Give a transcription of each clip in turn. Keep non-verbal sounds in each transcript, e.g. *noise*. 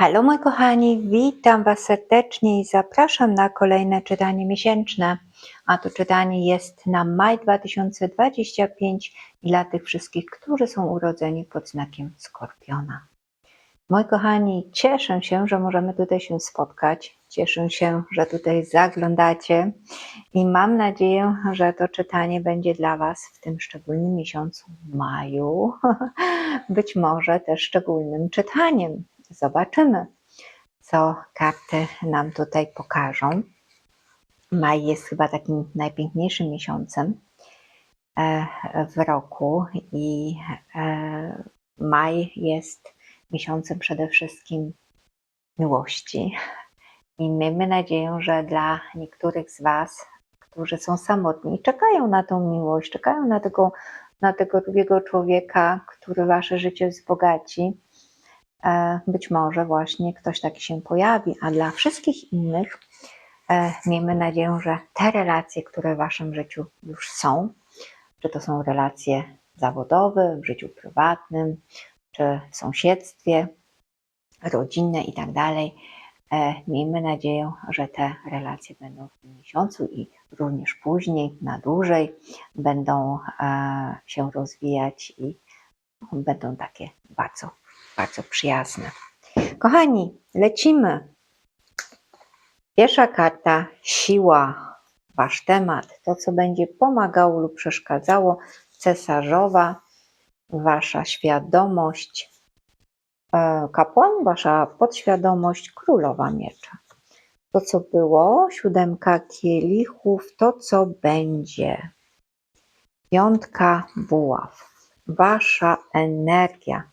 Halo moi kochani, witam Was serdecznie i zapraszam na kolejne czytanie miesięczne. A to czytanie jest na maj 2025 i dla tych wszystkich, którzy są urodzeni pod znakiem Skorpiona. Moi kochani, cieszę się, że możemy tutaj się spotkać. Cieszę się, że tutaj zaglądacie i mam nadzieję, że to czytanie będzie dla Was w tym szczególnym miesiącu maju, *laughs* być może też szczególnym czytaniem. Zobaczymy, co karty nam tutaj pokażą. Maj jest chyba takim najpiękniejszym miesiącem e, w roku i e, maj jest miesiącem przede wszystkim miłości. I miejmy nadzieję, że dla niektórych z Was, którzy są samotni, czekają na tą miłość, czekają na tego, na tego drugiego człowieka, który Wasze życie wzbogaci, być może właśnie ktoś taki się pojawi, a dla wszystkich innych e, miejmy nadzieję, że te relacje, które w Waszym życiu już są, czy to są relacje zawodowe, w życiu prywatnym, czy w sąsiedztwie, rodzinne i tak dalej, e, miejmy nadzieję, że te relacje będą w tym miesiącu i również później, na dłużej, będą e, się rozwijać i będą takie bardzo, bardzo przyjazne. Kochani, lecimy. Pierwsza karta siła, wasz temat, to co będzie pomagało lub przeszkadzało, cesarzowa, wasza świadomość, e, kapłan, wasza podświadomość, królowa miecza. To co było, siódemka kielichów, to co będzie, piątka buław, wasza energia,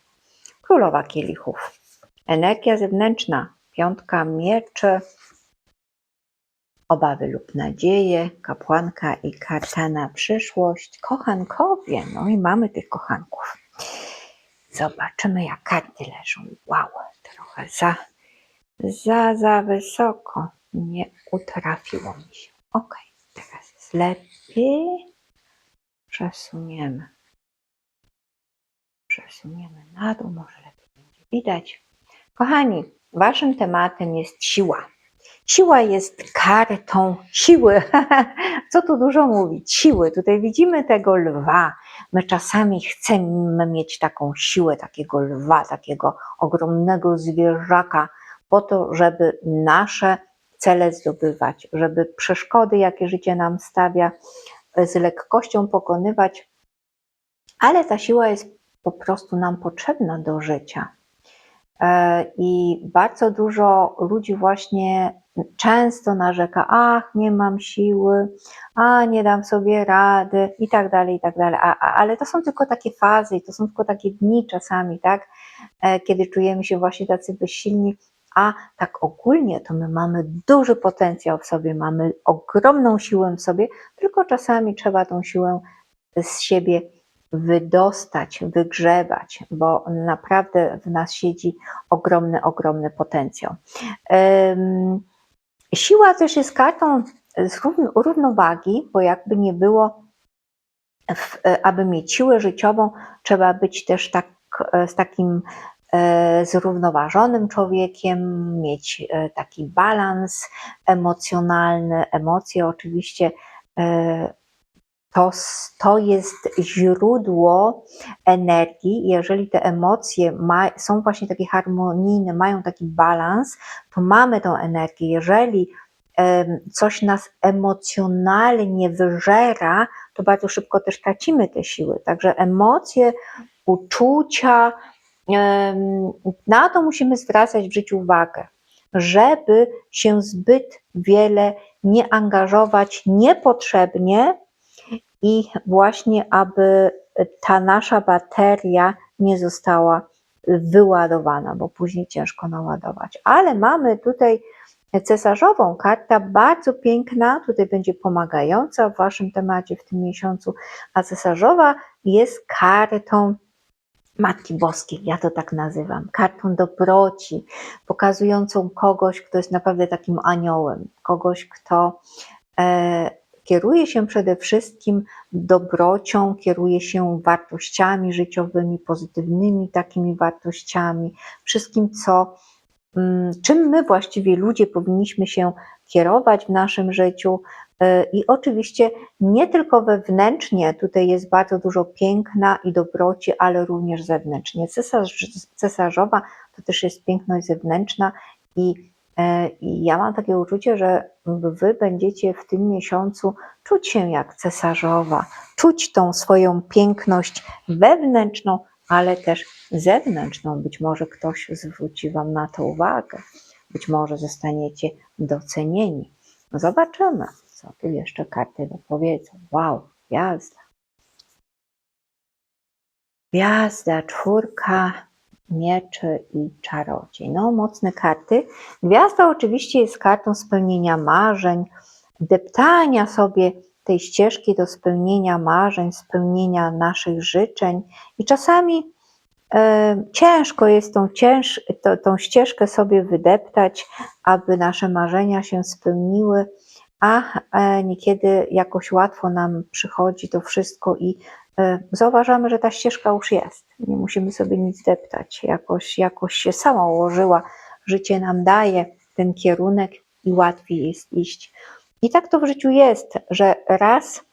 królowa kielichów, energia zewnętrzna, piątka mieczy, obawy lub nadzieje, kapłanka i karta na przyszłość, kochankowie, no i mamy tych kochanków. Zobaczymy jak karty leżą. Wow, trochę za, za, za wysoko. Nie utrafiło mi się. Ok, teraz jest lepiej. Przesuniemy. Przesuniemy na dół, może lepiej będzie widać. Kochani, waszym tematem jest siła. Siła jest kartą siły. *laughs* Co tu dużo mówić? Siły. Tutaj widzimy tego lwa. My czasami chcemy mieć taką siłę, takiego lwa, takiego ogromnego zwierzaka, po to, żeby nasze cele zdobywać, żeby przeszkody, jakie życie nam stawia, z lekkością pokonywać. Ale ta siła jest po prostu nam potrzebna do życia. E, I bardzo dużo ludzi właśnie często narzeka, ach, nie mam siły, a nie dam sobie rady i tak dalej, i tak dalej. A, a, ale to są tylko takie fazy, to są tylko takie dni czasami, tak, e, kiedy czujemy się właśnie tacy bezsilni, a tak ogólnie to my mamy duży potencjał w sobie, mamy ogromną siłę w sobie, tylko czasami trzeba tą siłę z siebie wydostać, wygrzebać, bo naprawdę w nas siedzi ogromny, ogromny potencjał. Siła też jest kartą równowagi, bo jakby nie było, aby mieć siłę życiową, trzeba być też tak, z takim zrównoważonym człowiekiem, mieć taki balans emocjonalny, emocje oczywiście. To, to jest źródło energii. Jeżeli te emocje ma, są właśnie takie harmonijne, mają taki balans, to mamy tą energię. Jeżeli coś nas emocjonalnie wyżera, to bardzo szybko też tracimy te siły. Także emocje, uczucia, na to musimy zwracać w życiu uwagę, żeby się zbyt wiele nie angażować niepotrzebnie i właśnie, aby ta nasza bateria nie została wyładowana, bo później ciężko naładować. Ale mamy tutaj cesarzową, karta bardzo piękna, tutaj będzie pomagająca w Waszym temacie w tym miesiącu, a cesarzowa jest kartą Matki Boskiej, ja to tak nazywam, kartą dobroci, pokazującą kogoś, kto jest naprawdę takim aniołem, kogoś, kto e, kieruje się przede wszystkim dobrocią, kieruje się wartościami życiowymi, pozytywnymi takimi wartościami, wszystkim, co mm, czym my właściwie ludzie powinniśmy się kierować w naszym życiu. E, I oczywiście nie tylko wewnętrznie, tutaj jest bardzo dużo piękna i dobroci, ale również zewnętrznie. Cesarz, cesarzowa to też jest piękność zewnętrzna i, i ja mam takie uczucie, że wy będziecie w tym miesiącu czuć się jak cesarzowa, czuć tą swoją piękność wewnętrzną, ale też zewnętrzną. Być może ktoś zwróci Wam na to uwagę, być może zostaniecie docenieni. Zobaczymy, co tu jeszcze karty dopowiedzą. Wow, gwiazda. Gwiazda, czwórka, mieczy i czarodziej. No, mocne karty. Gwiazda oczywiście jest kartą spełnienia marzeń, deptania sobie tej ścieżki do spełnienia marzeń, spełnienia naszych życzeń i czasami e, ciężko jest tą, cięż, to, tą ścieżkę sobie wydeptać, aby nasze marzenia się spełniły, a e, niekiedy jakoś łatwo nam przychodzi to wszystko i zauważamy, że ta ścieżka już jest. Nie musimy sobie nic deptać, jakoś, jakoś się sama ułożyła. Życie nam daje ten kierunek i łatwiej jest iść. I tak to w życiu jest, że raz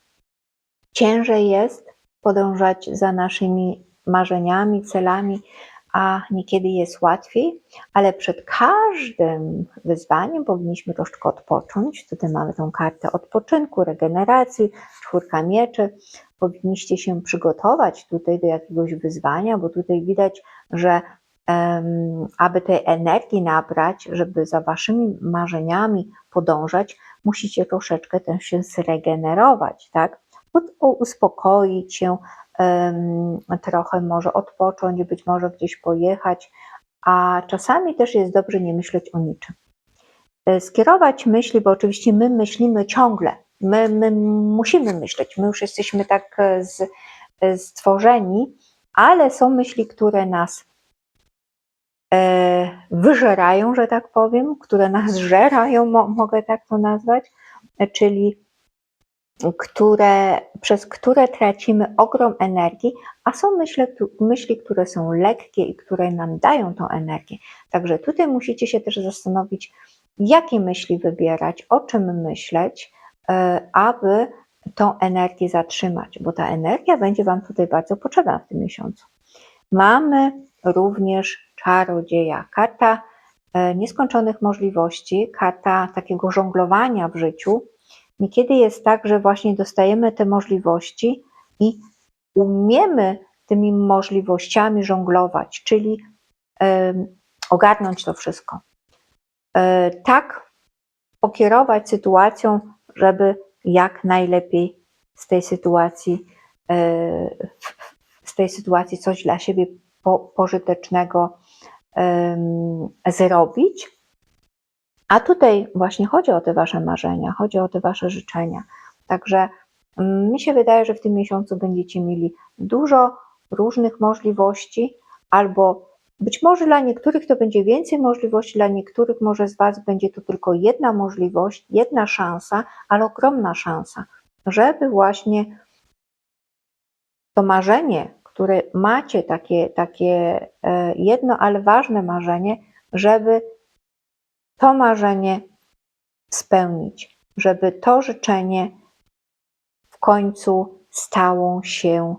ciężej jest podążać za naszymi marzeniami, celami, a niekiedy jest łatwiej, ale przed każdym wyzwaniem powinniśmy troszkę odpocząć. Tutaj mamy tą kartę odpoczynku, regeneracji, czwórka mieczy. Powinniście się przygotować tutaj do jakiegoś wyzwania, bo tutaj widać, że um, aby tej energii nabrać, żeby za waszymi marzeniami podążać, musicie troszeczkę też się zregenerować, tak? Uspokoić się, trochę może odpocząć, być może gdzieś pojechać, a czasami też jest dobrze nie myśleć o niczym. E, skierować myśli, bo oczywiście my myślimy ciągle, my, my musimy myśleć, my już jesteśmy tak e, z, e, stworzeni, ale są myśli, które nas wyżerają, że tak powiem, które nas żerają, mogę tak to nazwać, czyli które, przez które tracimy ogrom energii, a są myśli, myśli, które są lekkie i które nam dają tą energię. Także tutaj musicie się też zastanowić, jakie myśli wybierać, o czym myśleć, e, aby tą energię zatrzymać, bo ta energia będzie Wam tutaj bardzo potrzebna w tym miesiącu. Mamy również czarodzieja, karta e, nieskończonych możliwości, karta takiego żonglowania w życiu, Niekiedy jest tak, że właśnie dostajemy te możliwości i umiemy tymi możliwościami żonglować, czyli ogarnąć to wszystko. E, tak pokierować sytuacją, żeby jak najlepiej z tej sytuacji, e, z tej sytuacji coś dla siebie pożytecznego zrobić, a tutaj właśnie chodzi o te Wasze marzenia, chodzi o te Wasze życzenia. Także mm, mi się wydaje, że w tym miesiącu będziecie mieli dużo różnych możliwości, albo być może dla niektórych to będzie więcej możliwości, dla niektórych może z Was będzie to tylko jedna możliwość, jedna szansa, ale ogromna szansa, żeby właśnie to marzenie, które macie, takie, takie e, jedno, ale ważne marzenie, żeby to marzenie spełnić, żeby to życzenie w końcu stało się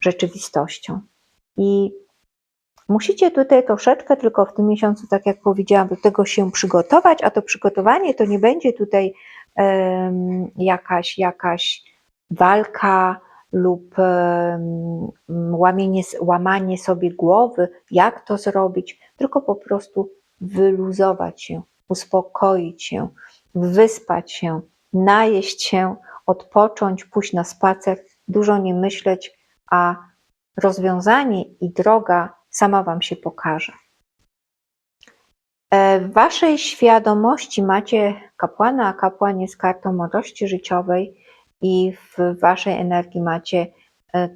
rzeczywistością. I musicie tutaj troszeczkę tylko w tym miesiącu, tak jak powiedziałam, do tego się przygotować, a to przygotowanie to nie będzie tutaj um, jakaś, jakaś walka lub um, łamienie, łamanie sobie głowy, jak to zrobić, tylko po prostu wyluzować się, uspokoić się, wyspać się, najeść się, odpocząć, pójść na spacer, dużo nie myśleć, a rozwiązanie i droga sama Wam się pokaże. E, w Waszej świadomości macie kapłana, a kapłan jest kartą mądrości życiowej i w Waszej energii macie e,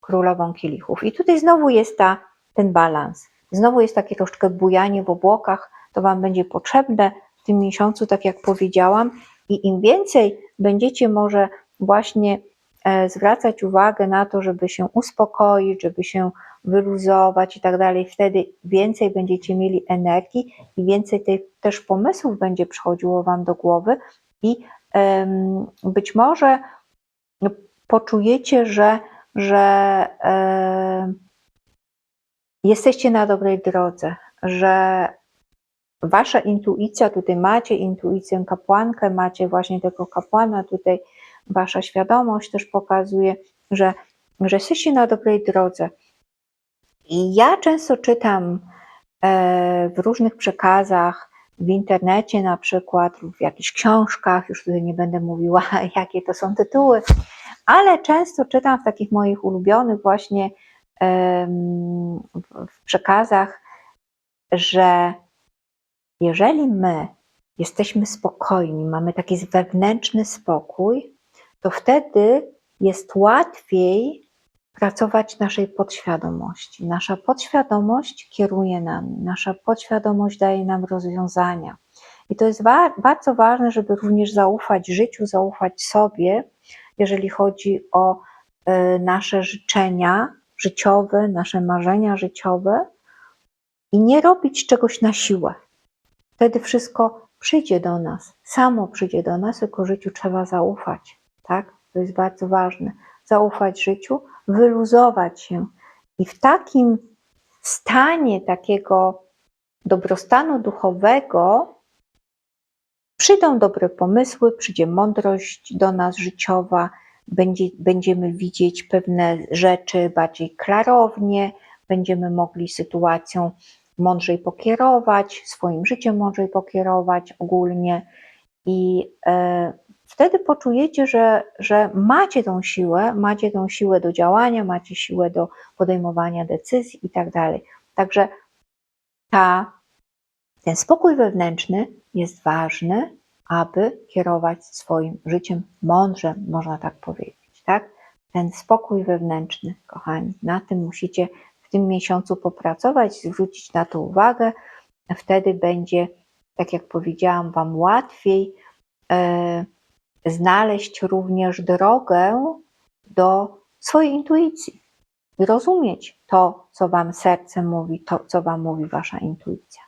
królową kielichów. I tutaj znowu jest ta, ten balans. Znowu jest takie troszkę bujanie w obłokach, to Wam będzie potrzebne w tym miesiącu, tak jak powiedziałam, i im więcej będziecie może właśnie e, zwracać uwagę na to, żeby się uspokoić, żeby się wyluzować i tak dalej. Wtedy więcej będziecie mieli energii i więcej tej, też pomysłów będzie przychodziło Wam do głowy i em, być może poczujecie, że, że em, jesteście na dobrej drodze, że wasza intuicja, tutaj macie intuicję kapłankę, macie właśnie tego kapłana, tutaj wasza świadomość też pokazuje, że, że jesteście na dobrej drodze. I ja często czytam e, w różnych przekazach, w internecie na przykład, w jakichś książkach, już tutaj nie będę mówiła, *laughs* jakie to są tytuły, ale często czytam w takich moich ulubionych właśnie w przekazach, że jeżeli my jesteśmy spokojni, mamy taki wewnętrzny spokój, to wtedy jest łatwiej pracować naszej podświadomości. Nasza podświadomość kieruje nami, nasza podświadomość daje nam rozwiązania. I to jest wa- bardzo ważne, żeby również zaufać życiu, zaufać sobie, jeżeli chodzi o e, nasze życzenia życiowe, nasze marzenia życiowe i nie robić czegoś na siłę. Wtedy wszystko przyjdzie do nas, samo przyjdzie do nas, tylko życiu trzeba zaufać. Tak? To jest bardzo ważne. Zaufać życiu, wyluzować się. I w takim stanie takiego dobrostanu duchowego przyjdą dobre pomysły, przyjdzie mądrość do nas życiowa, będzie, będziemy widzieć pewne rzeczy bardziej klarownie, będziemy mogli sytuacją mądrzej pokierować, swoim życiem mądrzej pokierować ogólnie i e, wtedy poczujecie, że, że macie tą siłę, macie tą siłę do działania, macie siłę do podejmowania decyzji i tak dalej. Także ta, ten spokój wewnętrzny jest ważny, aby kierować swoim życiem mądrze, można tak powiedzieć, tak? Ten spokój wewnętrzny, kochani, na tym musicie w tym miesiącu popracować, zwrócić na to uwagę. Wtedy będzie, tak jak powiedziałam, Wam łatwiej e, znaleźć również drogę do swojej intuicji i rozumieć to, co Wam serce mówi, to, co Wam mówi Wasza intuicja.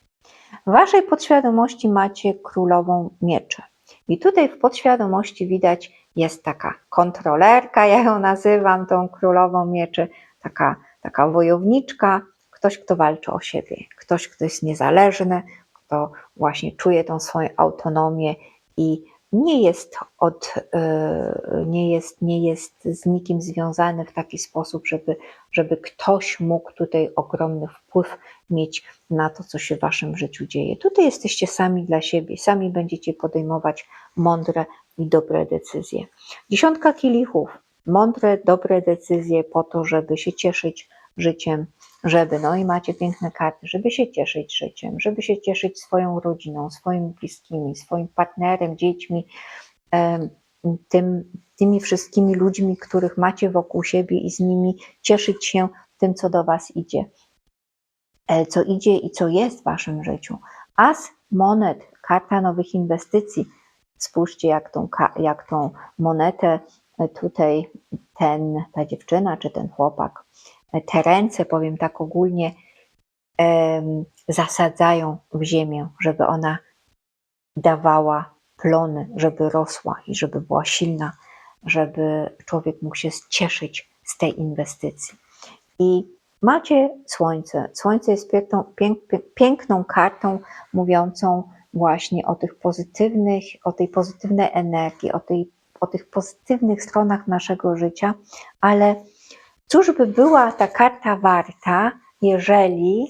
W Waszej podświadomości macie królową miecze. I tutaj w podświadomości widać jest taka kontrolerka, ja ją nazywam tą królową mieczy, taka, taka wojowniczka, ktoś, kto walczy o siebie, ktoś, kto jest niezależny, kto właśnie czuje tą swoją autonomię i nie jest, od, yy, nie jest, nie jest z nikim związany w taki sposób, żeby, żeby ktoś mógł tutaj ogromny wpływ mieć na to, co się w waszym życiu dzieje. Tutaj jesteście sami dla siebie, sami będziecie podejmować mądre i dobre decyzje. Dziesiątka kielichów, mądre, dobre decyzje po to, żeby się cieszyć życiem, żeby, no i macie piękne karty, żeby się cieszyć życiem, żeby się cieszyć swoją rodziną, swoimi bliskimi, swoim partnerem, dziećmi, tym, tymi wszystkimi ludźmi, których macie wokół siebie i z nimi cieszyć się tym, co do Was idzie, e, co idzie i co jest w Waszym życiu. As monet, karta nowych inwestycji. Spójrzcie, jak tą, jak tą monetę e, tutaj ten, ta dziewczyna czy ten chłopak, te ręce, powiem tak ogólnie, zasadzają w ziemię, żeby ona dawała plony, żeby rosła i żeby była silna, żeby człowiek mógł się cieszyć z tej inwestycji. I macie słońce. Słońce jest piękną, pięk, piękną kartą mówiącą właśnie o tych pozytywnych, o tej pozytywnej energii, o, tej, o tych pozytywnych stronach naszego życia, ale cóż by była ta karta warta, jeżeli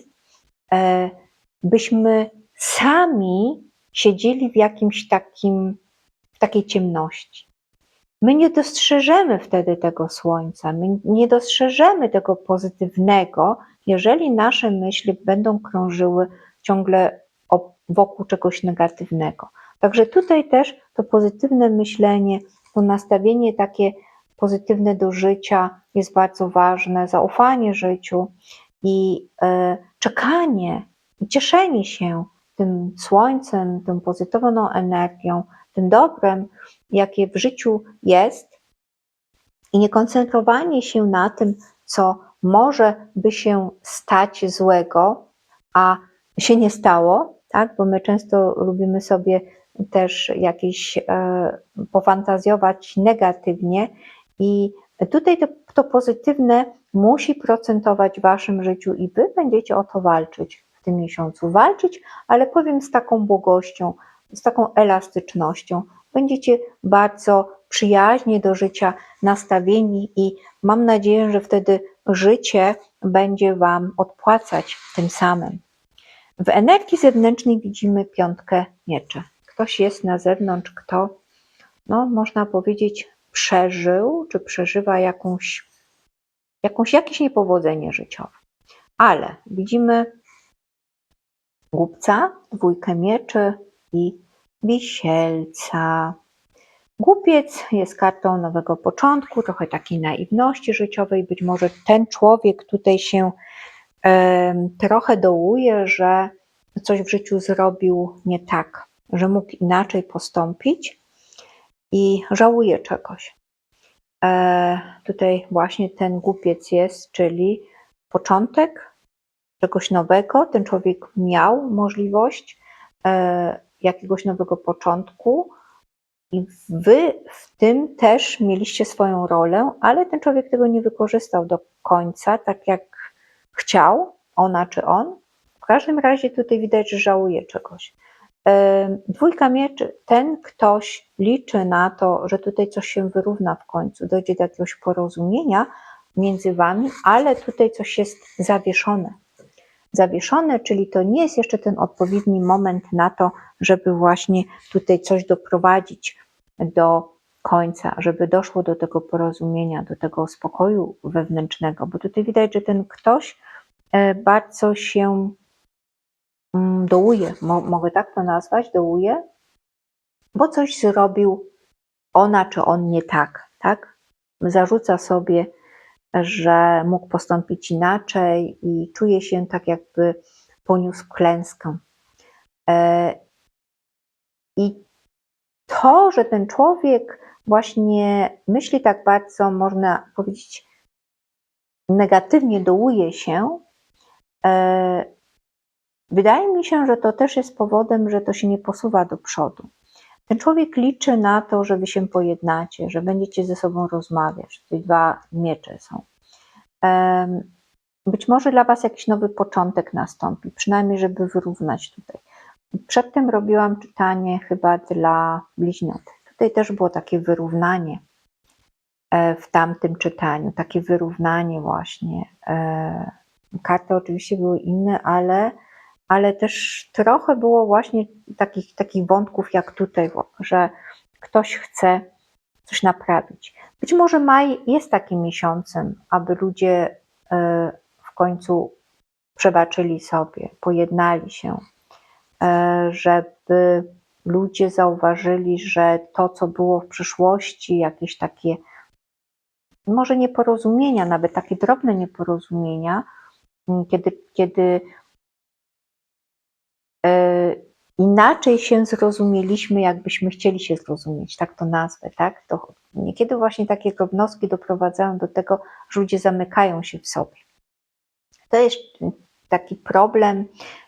e, byśmy sami siedzieli w jakimś takim, w takiej ciemności. My nie dostrzeżemy wtedy tego słońca, my nie dostrzeżemy tego pozytywnego, jeżeli nasze myśli będą krążyły ciągle wokół czegoś negatywnego. Także tutaj też to pozytywne myślenie, to nastawienie takie pozytywne do życia jest bardzo ważne, zaufanie życiu i e, czekanie i cieszenie się tym słońcem, tą pozytywną energią, tym dobrem, jakie w życiu jest, i nie koncentrowanie się na tym, co może by się stać złego, a się nie stało, tak? Bo my często lubimy sobie też jakieś e, pofantazjować negatywnie i tutaj to, to pozytywne musi procentować w waszym życiu i wy będziecie o to walczyć w tym miesiącu. Walczyć, ale powiem z taką błogością, z taką elastycznością. Będziecie bardzo przyjaźnie do życia nastawieni i mam nadzieję, że wtedy życie będzie wam odpłacać tym samym. W energii zewnętrznej widzimy piątkę mieczy. Ktoś jest na zewnątrz, kto, no, można powiedzieć, przeżył czy przeżywa jakąś, jakąś, jakieś niepowodzenie życiowe. Ale widzimy głupca, dwójkę mieczy i wisielca. Głupiec jest kartą nowego początku, trochę takiej naiwności życiowej. Być może ten człowiek tutaj się em, trochę dołuje, że coś w życiu zrobił nie tak, że mógł inaczej postąpić i żałuje czegoś. E, tutaj właśnie ten głupiec jest, czyli początek czegoś nowego. Ten człowiek miał możliwość e, jakiegoś nowego początku i wy w tym też mieliście swoją rolę, ale ten człowiek tego nie wykorzystał do końca, tak jak chciał, ona czy on. W każdym razie tutaj widać, że żałuje czegoś. Dwójka mieczy, ten ktoś liczy na to, że tutaj coś się wyrówna w końcu, dojdzie do jakiegoś porozumienia między wami, ale tutaj coś jest zawieszone. Zawieszone, czyli to nie jest jeszcze ten odpowiedni moment na to, żeby właśnie tutaj coś doprowadzić do końca, żeby doszło do tego porozumienia, do tego spokoju wewnętrznego, bo tutaj widać, że ten ktoś e, bardzo się dołuje, mo, mogę tak to nazwać, dołuje, bo coś zrobił ona czy on nie tak, tak? Zarzuca sobie, że mógł postąpić inaczej i czuje się tak, jakby poniósł klęskę. E, I to, że ten człowiek właśnie myśli tak bardzo, można powiedzieć, negatywnie dołuje się, e, wydaje mi się, że to też jest powodem, że to się nie posuwa do przodu. Ten człowiek liczy na to, że wy się pojednacie, że będziecie ze sobą rozmawiać. Tutaj dwa miecze są. Być może dla was jakiś nowy początek nastąpi, przynajmniej żeby wyrównać tutaj. Przedtem robiłam czytanie chyba dla bliźniąt. Tutaj też było takie wyrównanie e, w tamtym czytaniu, takie wyrównanie właśnie. E, Karty oczywiście były inne, ale, ale też trochę było właśnie takich, takich wątków jak tutaj, że ktoś chce coś naprawić. Być może maj jest takim miesiącem, aby ludzie e, w końcu przebaczyli sobie, pojednali się, e, żeby ludzie zauważyli, że to, co było w przyszłości, jakieś takie, może nieporozumienia, nawet takie drobne nieporozumienia, kiedy, kiedy inaczej się zrozumieliśmy, jakbyśmy chcieli się zrozumieć, tak to nazwę, tak? To niekiedy właśnie takie drobnostki doprowadzają do tego, że ludzie zamykają się w sobie. To jest taki problem,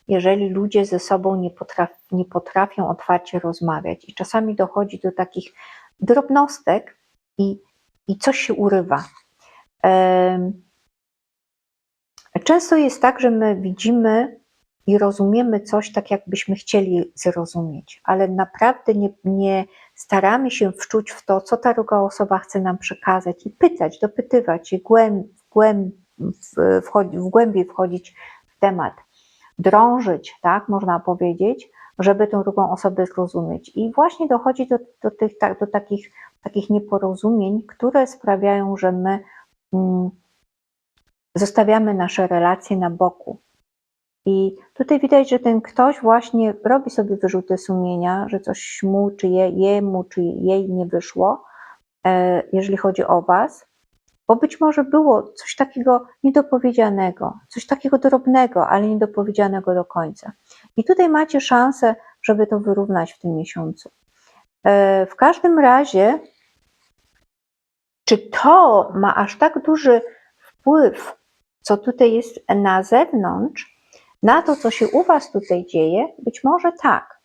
jeżeli ludzie ze sobą nie, potraf, nie potrafią otwarcie rozmawiać i czasami dochodzi do takich drobnostek i, i coś się urywa. Często jest tak, że my widzimy i rozumiemy coś tak, jakbyśmy chcieli zrozumieć, ale naprawdę nie, nie staramy się wczuć w to, co ta druga osoba chce nam przekazać i pytać, dopytywać się, głęb, głęb, w, wchodzi, w głębiej wchodzić w temat, drążyć, tak można powiedzieć, żeby tę drugą osobę zrozumieć. I właśnie dochodzi do, do, tych, tak, do takich, takich nieporozumień, które sprawiają, że my mm, zostawiamy nasze relacje na boku. I tutaj widać, że ten ktoś właśnie robi sobie wyrzuty sumienia, że coś mu, czy je, jemu, czy jej nie wyszło, e, jeżeli chodzi o Was, bo być może było coś takiego niedopowiedzianego, coś takiego drobnego, ale niedopowiedzianego do końca. I tutaj macie szansę, żeby to wyrównać w tym miesiącu. E, W każdym razie, czy to ma aż tak duży wpływ co tutaj jest na zewnątrz, na to, co się u Was tutaj dzieje, być może tak.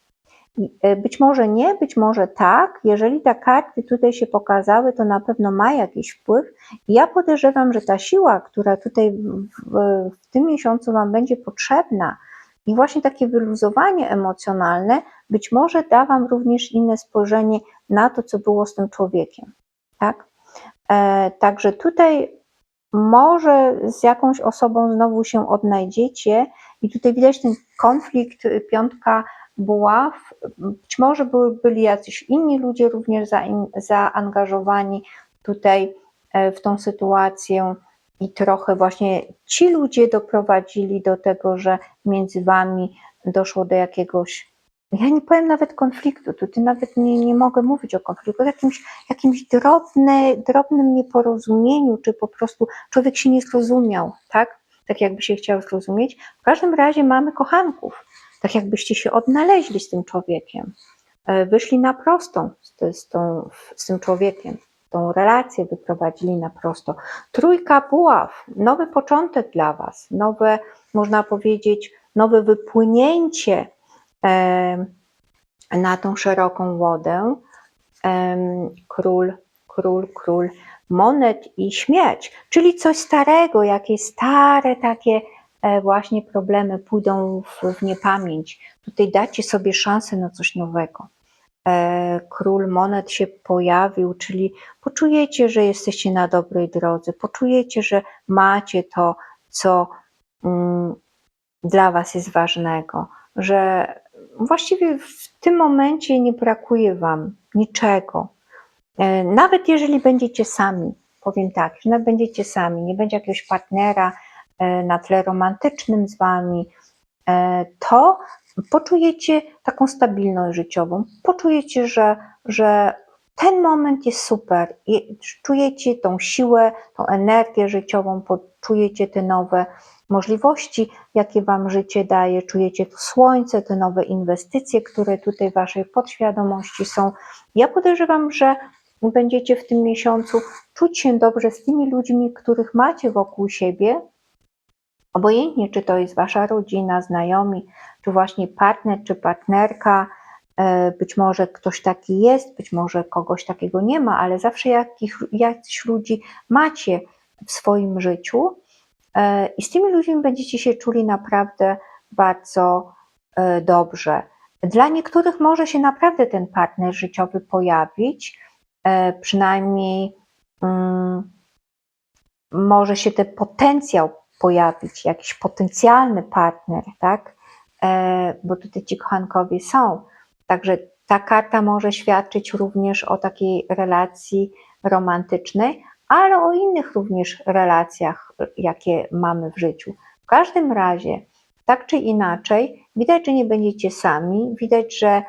E, Być może nie, być może tak. Jeżeli te karty tutaj się pokazały, to na pewno ma jakiś wpływ. Ja podejrzewam, że ta siła, która tutaj w, w tym miesiącu Wam będzie potrzebna, i właśnie takie wyluzowanie emocjonalne być może da Wam również inne spojrzenie na to, co było z tym człowiekiem. Tak? E, także tutaj może z jakąś osobą znowu się odnajdziecie i tutaj widać ten konflikt, y, piątka buław, być może były, byli jacyś inni ludzie również zaangażowani tutaj e, w tą sytuację i trochę właśnie ci ludzie doprowadzili do tego, że między wami doszło do jakiegoś, ja nie powiem nawet konfliktu, tutaj nawet nie, nie mogę mówić o konfliktu, o jakimś, jakimś drobne, drobnym nieporozumieniu, czy po prostu człowiek się nie zrozumiał, tak? Tak jakby się chciał zrozumieć. W każdym razie mamy kochanków, tak jakbyście się odnaleźli z tym człowiekiem, e, wyszli na prostą z, z, tą, z tym człowiekiem, tą relację wyprowadzili na prosto. Trójka buław, nowy początek dla Was, nowe, można powiedzieć, nowe wypłynięcie em, na tą szeroką wodę. Król, król, król monet i śmierć, czyli coś starego, jakieś stare takie e, właśnie problemy pójdą w, w niepamięć. Tutaj dacie sobie szansę na coś nowego. E, Król monet się pojawił, czyli poczujecie, że jesteście na dobrej drodze, poczujecie, że macie to, co mm, dla Was jest ważnego, że właściwie w tym momencie nie brakuje Wam niczego. E, Nawet jeżeli będziecie sami, powiem tak, że nawet będziecie sami, nie będzie jakiegoś partnera e, na tle romantycznym z Wami, e, to poczujecie taką stabilność życiową, poczujecie, że, że ten moment jest super i czujecie tą siłę, tą energię życiową, poczujecie te nowe możliwości, jakie Wam życie daje, czujecie to słońce, te nowe inwestycje, które tutaj w Waszej podświadomości są. Ja podejrzewam, że będziecie w tym miesiącu. Czuć się dobrze z tymi ludźmi, których macie wokół siebie, obojętnie czy to jest Wasza rodzina, znajomi, czy właśnie partner, czy partnerka, e, być może ktoś taki jest, być może kogoś takiego nie ma, ale zawsze jakich, jakichś ludzi macie w swoim życiu. E, i z tymi ludźmi będziecie się czuli naprawdę bardzo e, dobrze. Dla niektórych może się naprawdę ten partner życiowy pojawić, przynajmniej mm, może się ten potencjał pojawić, jakiś potencjalny partner, tak? E, Bo tutaj ci kochankowie są. Także ta karta może świadczyć również o takiej relacji romantycznej, ale o innych również relacjach, jakie mamy w życiu. W każdym razie, tak czy inaczej, widać, że nie będziecie sami, widać, że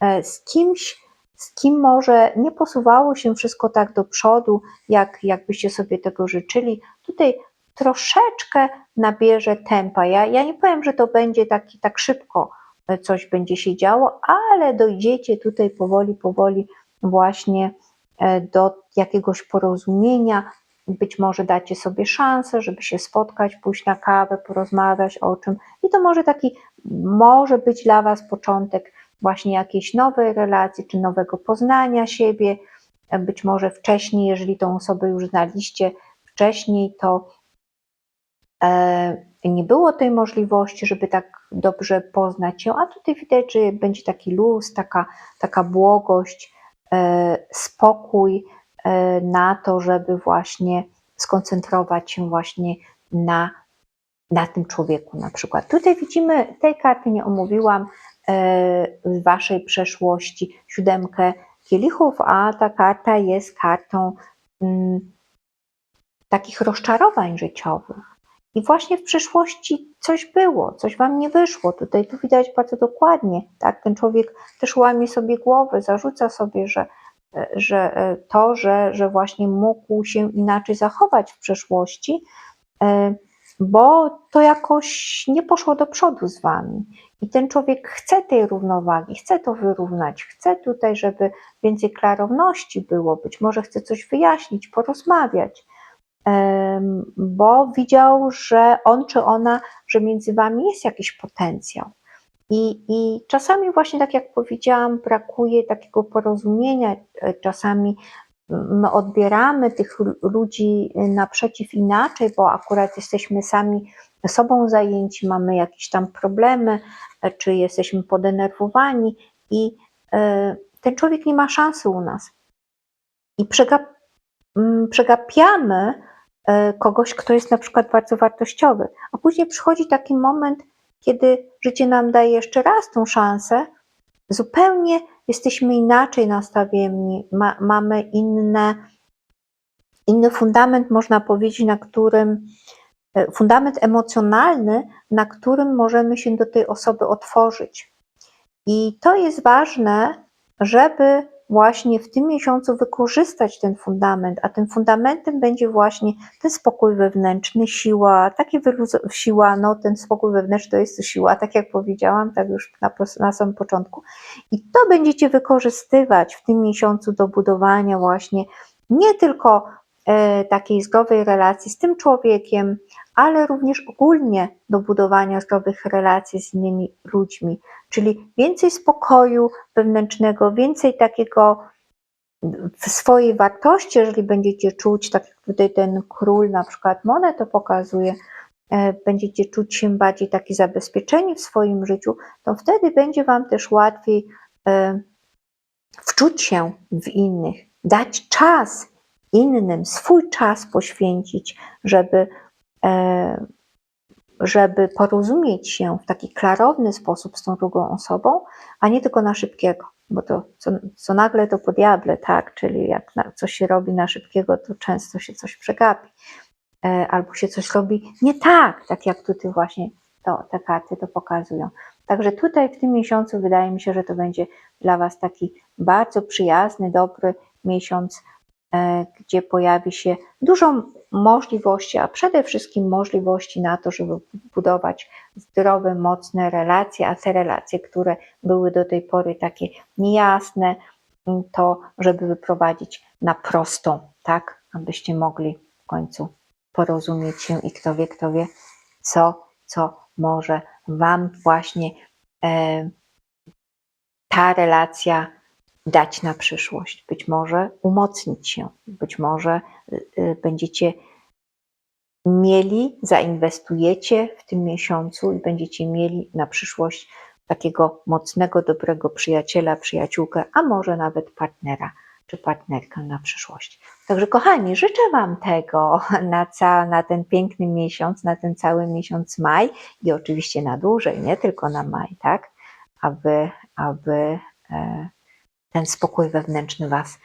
e, z kimś, z kim może nie posuwało się wszystko tak do przodu, jak, jakbyście sobie tego życzyli. Tutaj troszeczkę nabierze tempa. Ja, ja nie powiem, że to będzie taki, tak szybko e, coś będzie się działo, ale dojdziecie tutaj powoli, powoli właśnie e, do jakiegoś porozumienia. Być może dacie sobie szansę, żeby się spotkać, pójść na kawę, porozmawiać o czym. I to może taki, może być dla Was początek właśnie jakiejś nowej relacji, czy nowego poznania siebie. Być może wcześniej, jeżeli tą osobę już znaliście wcześniej, to e, nie było tej możliwości, żeby tak dobrze poznać ją, a tutaj widać, że będzie taki luz, taka, taka błogość, e, spokój e, na to, żeby właśnie skoncentrować się właśnie na, na tym człowieku na przykład. Tutaj widzimy, tej karty nie omówiłam, z Waszej przeszłości, siódemkę kielichów, a ta karta jest kartą mm, takich rozczarowań życiowych. I właśnie w przeszłości coś było, coś wam nie wyszło. Tutaj tu widać bardzo dokładnie, tak? Ten człowiek też łamie sobie głowę, zarzuca sobie, że, że e, to, że, że właśnie mógł się inaczej zachować w przeszłości, e, bo to jakoś nie poszło do przodu z wami. I ten człowiek chce tej równowagi, chce to wyrównać, chce tutaj, żeby więcej klarowności było, być może chce coś wyjaśnić, porozmawiać. bo widział, że on czy ona, że między wami jest jakiś potencjał. I, I czasami właśnie tak jak powiedziałam, brakuje takiego porozumienia, e, czasami my odbieramy tych lu- ludzi naprzeciw inaczej, bo akurat jesteśmy sami sobą zajęci, mamy jakieś tam problemy, e, czy jesteśmy podenerwowani i e, ten człowiek nie ma szansy u nas. I przegap, mm, przegapiamy e, kogoś, kto jest na przykład bardzo wartościowy, a później przychodzi taki moment, kiedy życie nam daje jeszcze raz tą szansę, zupełnie jesteśmy inaczej nastawieni, ma, mamy inne, inny fundament, można powiedzieć, na którym e, fundament emocjonalny, na którym możemy się do tej osoby otworzyć. I to jest ważne, żeby właśnie w tym miesiącu wykorzystać ten fundament, a tym fundamentem będzie właśnie ten spokój wewnętrzny, siła, takie siła, no ten spokój wewnętrzny to jest siła, tak jak powiedziałam, tak już na, na samym początku. I to będziecie wykorzystywać w tym miesiącu do budowania właśnie nie tylko e, takiej zdrowej relacji z tym człowiekiem, ale również ogólnie do budowania zdrowych relacji z innymi ludźmi, czyli więcej spokoju wewnętrznego, więcej takiego w swojej wartości, jeżeli będziecie czuć, tak jak tutaj ten król na przykład monet to pokazuje, e, będziecie czuć się bardziej taki zabezpieczeni w swoim życiu, to wtedy będzie Wam też łatwiej e, wczuć się w innych, dać czas innym, swój czas poświęcić, żeby, żeby porozumieć się w taki klarowny sposób z tą drugą osobą, a nie tylko na szybkiego, bo to co, co nagle to po diable, tak, czyli jak na, coś się robi na szybkiego, to często się coś przegapi, e, albo się coś robi nie tak, tak jak tutaj właśnie to, te karty to pokazują. Także tutaj w tym miesiącu wydaje mi się, że to będzie dla Was taki bardzo przyjazny, dobry miesiąc, e, gdzie pojawi się dużo możliwości, a przede wszystkim możliwości na to, żeby budować zdrowe, mocne relacje, a te relacje, które były do tej pory takie niejasne, to żeby wyprowadzić na prostą, tak, abyście mogli w końcu porozumieć się i kto wie, kto wie, co, co może Wam właśnie e, ta relacja dać na przyszłość. Być może umocnić się, być może y, y, będziecie mieli, zainwestujecie w tym miesiącu i będziecie mieli na przyszłość takiego mocnego, dobrego przyjaciela, przyjaciółkę, a może nawet partnera czy partnerkę na przyszłość. Także kochani, życzę Wam tego na, ca, na ten piękny miesiąc, na ten cały miesiąc maj i oczywiście na dłużej, nie tylko na maj, tak? Aby, aby e, ten spokój wewnętrzny Was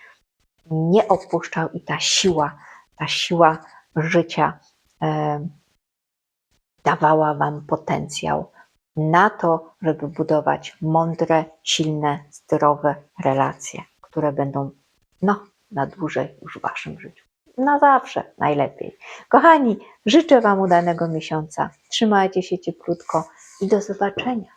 nie opuszczał i ta siła, ta siła życia e, dawała Wam potencjał na to, żeby budować mądre, silne, zdrowe relacje, które będą no, na dłużej już w Waszym życiu. Na zawsze najlepiej. Kochani, życzę Wam udanego miesiąca. Trzymajcie się cieplutko i do zobaczenia.